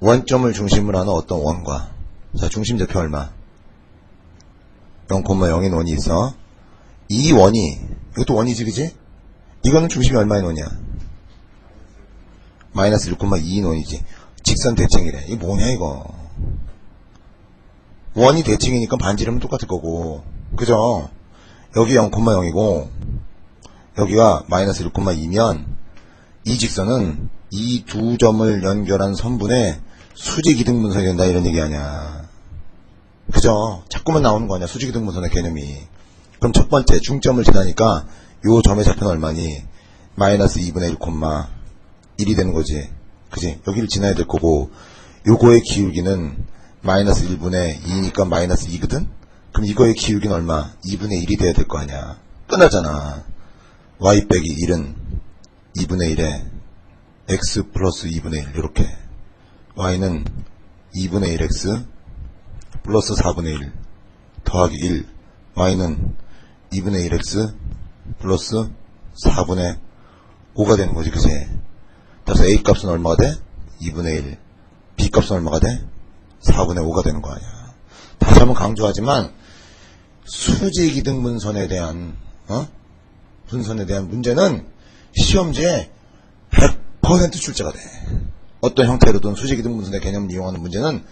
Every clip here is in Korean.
원점을 중심으로 하는 어떤 원과. 자 중심좌표 얼마? 0,0인 원이 있어. 이 원이 이것도 원이지 그지? 이거는 중심이 얼마인 원이야? 마이너스 1,2인 원이지. 직선 대칭이래. 이게 뭐냐 이거? 원이 대칭이니까 반지름은 똑같을 거고. 그죠? 여기 0,0이고 여기가 마이너스 1,2면 이 직선은 이 두 점을 연결한 선분의 수직이등분선이 된다 이런 얘기 아니야. 그죠? 자꾸만 나오는 거 아니야 수직이등분선의 개념이. 그럼 첫 번째 중점을 지나니까 요 점의 좌표는 얼마니? 마이너스 2분의 1, 1이 되는 거지. 그지? 여기를 지나야 될 거고 요거의 기울기는 마이너스 1분의 2니까 마이너스 2거든? 그럼 이거의 기울기는 얼마? 2분의 1이 돼야 될 거 아니야. 끝나잖아. y 빼기 1은 2분의 1에 x 플러스 2분의 1 이렇게 y는 2분의 1x 플러스 4분의 1 더하기 1 y는 2분의 1x 플러스 4분의 5가 되는 거지 그지 따라서 a 값은 얼마가 돼? 2분의 1 b 값은 얼마가 돼? 4분의 5가 되는 거 아니야 다시 한번 강조하지만 수직 이등분선에 대한 어? 분선에 대한 문제는 시험지에 100% 출제가 돼. 어떤 형태로든 수직이등분선의 개념을 이용하는 문제는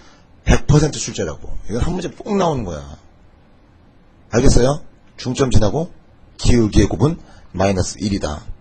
100% 출제라고. 이건 한 문제 꼭 나오는 거야. 알겠어요? 중점 지나고 기울기의 곱은 마이너스 1이다.